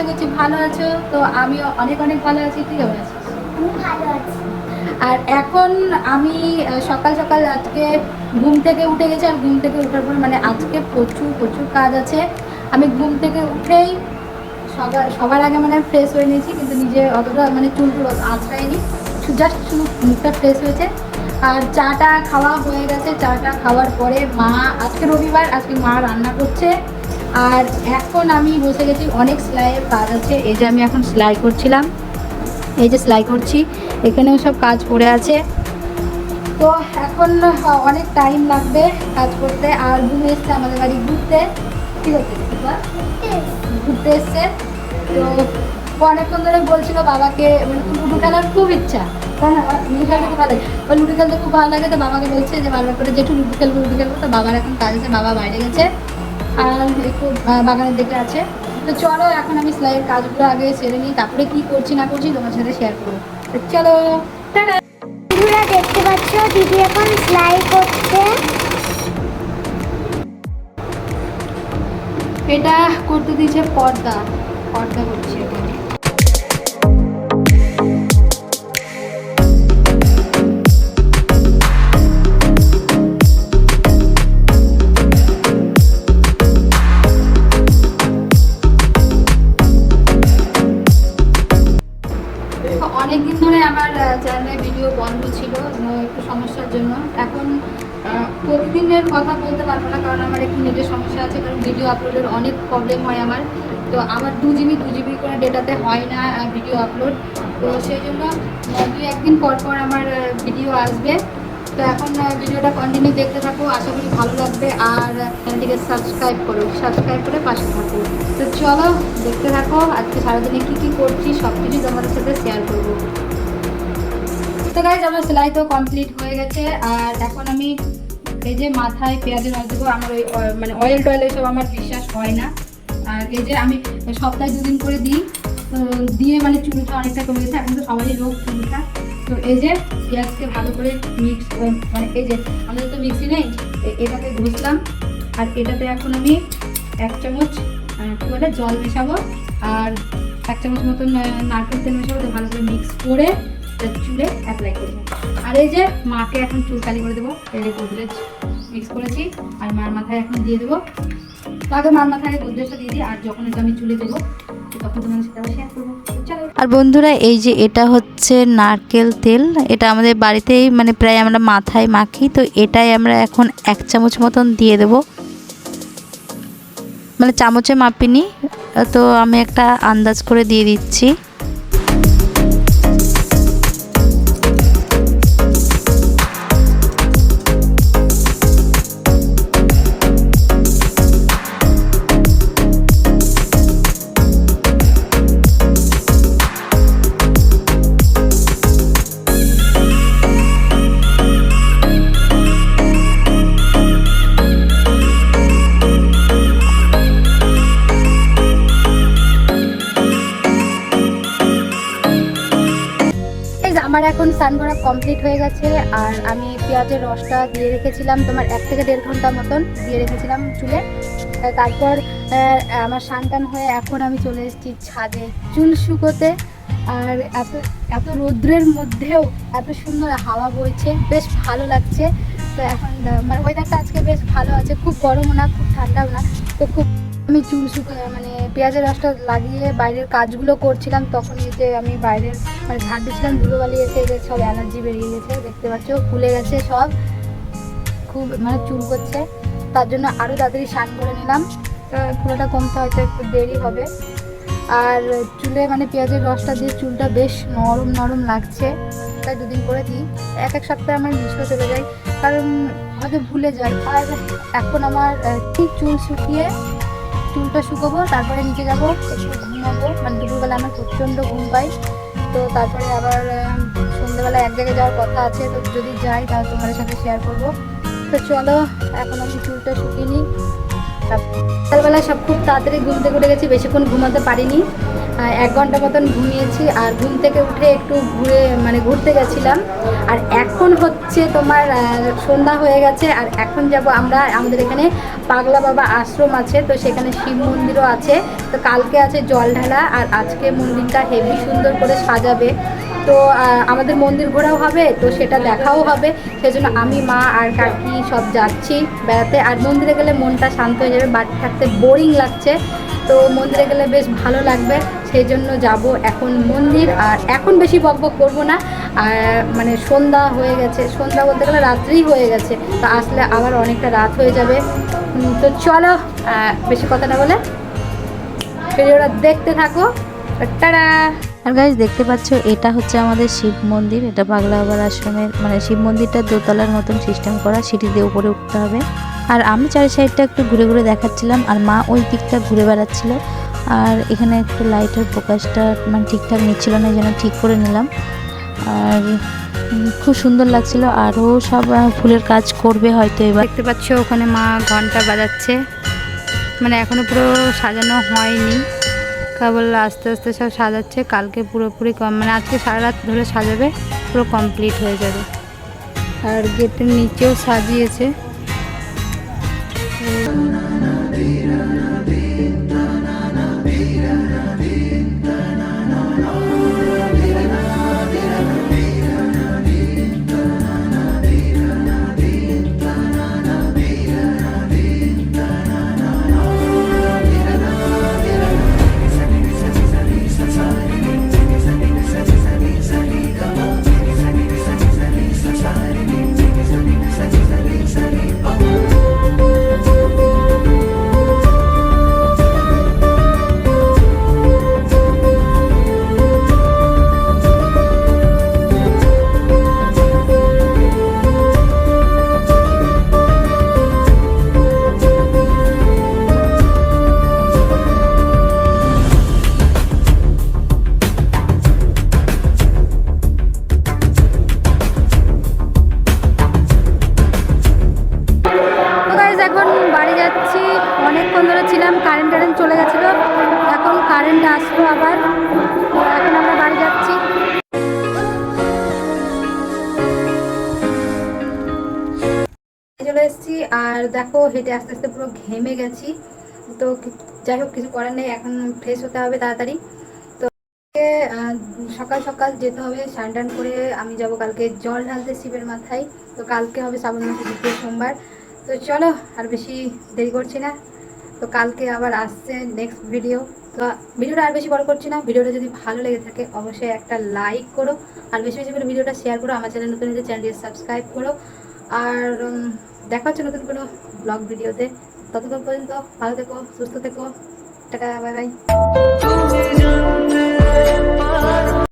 আশা করছি ভালো আছো। তো আমিও অনেক অনেক ভালো আছি। তুই কেমন আছিস? ভালো আছি। আর এখন আমি সকাল সকাল আজকে ঘুম থেকে উঠে গেছি। আর ঘুম থেকে উঠার পর মানে আজকে প্রচুর প্রচুর কাজ আছে। আমি ঘুম থেকে উঠেই সবার সবার আগে মানে ফ্রেশ হয়ে নিয়েছি। কিন্তু নিজে অতটা মানে চুল টুল আঁচড়াইনি। জাস্ট শুধু মুখটা ফ্রেশ হয়েছে। আর চাটা খাওয়া হয়ে গেছে। চাটা খাওয়ার পরে মা আজকে রবিবার আজকে মা রান্না করছে। আর এখন আমি বসে গেছি, অনেক সেলাইয়ের কাজ আছে। এই যে আমি এখন সেলাই করছিলাম, এই যে সেলাই করছি, এখানেও সব কাজ পড়ে আছে। তো এখন অনেক টাইম লাগবে কাজ করতে, আর ঘুম এসছে আমাদের বাড়ি ঘুরতে। ঠিক আছে ঘুরতে এসছে। তো অনেকক্ষণ ধরে বলছিল বাবাকে মানে লুডো খেলার খুব ইচ্ছা। তাই না লুডো খেলতে খুব ভালো লাগে। ও লুডো খেলতে খুব ভালো লাগে, তো বাবাকে বলছে যে বারবার করে যেটু লুডো খেলব লুডো খেলব। তো বাবার এখন কাজ আছে, বাবা বাইরে গেছে। একটু বাগানের দিকে আছে। তো চলো এখন আমি সেলাইয়ের কাজগুলো আগে সেরে নিই তারপরে কি করছি না করছি তোমার সাথে শেয়ার করব। চলো। বন্ধুরা দেখতে পাচ্ছ দিদি এখন সেলাই করছে। এটা করতে দিয়েছে পর্দা। পর্দা করছে এখানে। একটু সমস্যার জন্য। এখন প্রতিদিনের কথা বলতে পারব না, কারণ আমার একটু নেটের সমস্যা আছে, কারণ ভিডিও আপলোডের অনেক প্রবলেম হয় আমার। তো আমার দু জিবি দু জিবি করে ডেটাতে হয় না ভিডিও আপলোড তো সেই জন্য দুই, একদিন পর পর আমার ভিডিও আসবে। তো এখন ভিডিওটা কন্টিনিউ দেখতে থাকো, আশা করি ভালো লাগবে। আর চ্যানেলটিকে সাবস্ক্রাইব করো সাবস্ক্রাইব করে পাশে থাকো। তো চলো, দেখতে থাকো, আজকে সারাদিনে কী কী করছি সব কিছু তোমাদের সাথে শেয়ার করব। তো গাইজ আমার সেলাই তো কমপ্লিট হয়ে গেছে, আর এখন আমি এই যে মাথায় পেঁয়াজের দেবো, আমার ওই মানে অয়েল টয়েল এসব আমার বিশ্বাস হয় না। আর এই যে আমি সপ্তাহে দুদিন করে দিই, তো দিয়ে মানে চুলটা অনেকটা কমে গেছে, এখন তো সবারই রোগ চুলটা। তো এই যে পেঁয়াজকে ভালো করে মিক্স মানে এই যে আমাদের তো মিক্সি নেই এটাতে ঘষলাম, আর এটাতে এখন আমি এক চামচ কি জল মেশাবো, আর এক চামচ মতন নারকেল তেল মেশাবো ভালো করে মিক্স করে চুলে অ্যাপ্লাই করব। আর এই যে মাকে এখন চুল কালি করে দেবো যে গোদরেজ মিক্স করেছি, আর মার মাথায় এখন দিয়ে দেবো। তো আগে মার মাথায় গোদরেজটা দিয়ে দিই, আর যখন এটা আমি চুলে দেবো তখন সাথে আবার শেয়ার করব। আর বন্ধুরা, এই যে এটা হচ্ছে নারকেল তেল, এটা আমাদের বাড়িতেই মানে প্রায় আমরা মাথায় মাখি, তো এটাই আমরা এখন এক চামচ মতন দিয়ে দেব। মানে চামচে মাপিনি, তো আমি একটা আন্দাজ করে দিয়ে দিচ্ছি। এখন স্নান করা কমপ্লিট হয়ে গেছে, আর আমি পেঁয়াজের রসটা দিয়ে রেখেছিলাম তোমার এক থেকে দেড় ঘণ্টা মতন দিয়ে রেখেছিলাম চুলে। তারপর আমার সান্তান হয়ে এখন আমি চলে এসেছি ছাদে চুল শুকোতে। আর এত এত রৌদ্রের মধ্যেও এত সুন্দর হাওয়া বইছে, বেশ ভালো লাগছে। এখন। মানে ওয়েদারটা আজকে বেশ ভালো আছে। খুব গরমও না, খুব ঠান্ডাও না। তো খুব আমি চুল শুকো মানে পেঁয়াজের রসটা লাগিয়ে বাইরের কাজগুলো করছিলাম, তখন যে আমি বাইরের মানে ঝাঁট দিচ্ছিলাম, ধুলোবালি এসে যে সব অ্যালার্জি বেরিয়ে গেছে, দেখতে পাচ্ছ, ফুলে গেছে সব। খুব মানে চুল করছে। তার জন্য আরও তাড়াতাড়ি স্নান করে নিলাম। পুরোটা কমতে হয়তো একটু দেরি হবে। আর চুলে মানে পেঁয়াজের রসটা দিয়ে চুলটা বেশ নরম নরম লাগছে। তাই দুদিন করে দিই। এক এক সপ্তাহে আমার মিশও চলে যায়। কারণ হয়তো ভুলে যাই। আর এখন আমার ঠিক চুল শুকিয়ে চুলটা শুকোবো, তারপরে নিচে যাব একটু ঘুমাবো। মানে দুপুরবেলা আমার প্রচণ্ড ঘুম পাই তো তারপরে আবার সন্ধ্যেবেলা এক জায়গায় যাওয়ার কথা আছে, তো যদি যাই তাহলে তোমাদের সাথে শেয়ার করব। তো চলো, এখন আমি চুলটা শুকিয়ে নিই। সকালবেলা সব খুব তাড়াতাড়ি ঘুম থেকে উঠে গেছি, বেশিক্ষণ ঘুমাতে পারিনি। এক ঘণ্টা মতন ঘুমিয়েছি আর ঘুম থেকে উঠে একটু ঘুরে মানে ঘুরতে গেছিলাম। আর এখন হচ্ছে তোমার সন্ধ্যা হয়ে গেছে আর এখন যাব আমরা, আমাদের এখানে পাগলা বাবা আশ্রম আছে, তো সেখানে শিব মন্দিরও আছে। তো কালকে আছে জল ঢালা আর আজকে মন্দিরটা হেভি সুন্দর করে সাজাবে। তো আমাদের মন্দির ঘোরাও হবে, তো সেটা দেখাও হবে। সেজন্য আমি, মা আর কাকি সব যাচ্ছি বেড়াতে। আর মন্দিরে গেলে মনটা শান্ত হয়ে যাবে, বাড়ি থাকতে বোরিং লাগছে। তো মন্দিরে গেলে বেশ ভালো লাগবে সেই জন্য যাব এখন মন্দির। আর এখন বেশি বক বক করব না। আর মানে সন্ধ্যা হয়ে গেছে, সন্ধ্যা বলতে গেলে রাত্রিই হয়ে গেছে। তো আসলে আবার অনেকটা রাত হয়ে যাবে। তো চলো বেশি কথা না বলে। ভিডিওটা দেখতে থাকো। টাটা! আর গাইজ দেখতে পাচ্ছ, এটা হচ্ছে আমাদের শিব মন্দির। এটা পাগলা বাবার আশ্রমের মানে শিব মন্দিরটা দোতলার মতন সিস্টেম করা, সিঁড়ি দিয়ে উপরে উঠতে হবে। আর আমি চারি সাইডটা একটু ঘুরে ঘুরে দেখাচ্ছিলাম, আর মা ওই দিকটা ঘুরে বেড়াচ্ছিল। আর এখানে একটু লাইটের ফোকাসটা মানে ঠিকঠাক নিচ্ছিল না যেন ঠিক করে নিলাম। আর খুব সুন্দর লাগছিল আরও সব ফুলের কাজ করবে হয়তো এবার। দেখতে পাচ্ছ, ওখানে মা ঘণ্টা বাজাচ্ছে। মানে এখনও পুরো সাজানো হয়নি। কেবল আস্তে আস্তে সব সাজাচ্ছে, কালকে পুরোপুরি কম মানে আজকে সারা রাত ধরে সাজাবে, পুরো কমপ্লিট হয়ে যাবে। আর গেটের নিচেও সাজিয়েছে। আর দেখো হেঁটে আস্তে আস্তে পুরো ঘেমে গেছি। তো যাই হোক, কিছু করার নেই, এখন ফ্রেশ হতে হবে তাড়াতাড়ি। তো সকাল সকাল যেতে হবে, স্নান করে আমি যাব কালকে জল ঢালতে শিবের মাথায়। তো কালকে হবে শ্রাবণ মাসের দ্বিতীয় সোমবার। তো চলো, আর বেশি দেরি করছি না। তো কালকে আবার আসছে নেক্সট ভিডিও তো ভিডিওটা আর বেশি বড় করছি না। ভিডিওটা যদি ভালো লেগে থাকে, অবশ্যই একটা লাইক করো। আর বেশি বেশি করে ভিডিওটা শেয়ার করো। আমার চ্যানেল নতুন চ্যানেলটি সাবস্ক্রাইব করো। আর দেখা হচ্ছে নতুন কোনো ব্লগ ভিডিওতে। ততক্ষণ পর্যন্ত ভালো থেকো, সুস্থ থেকো। টাকা বাই বাই।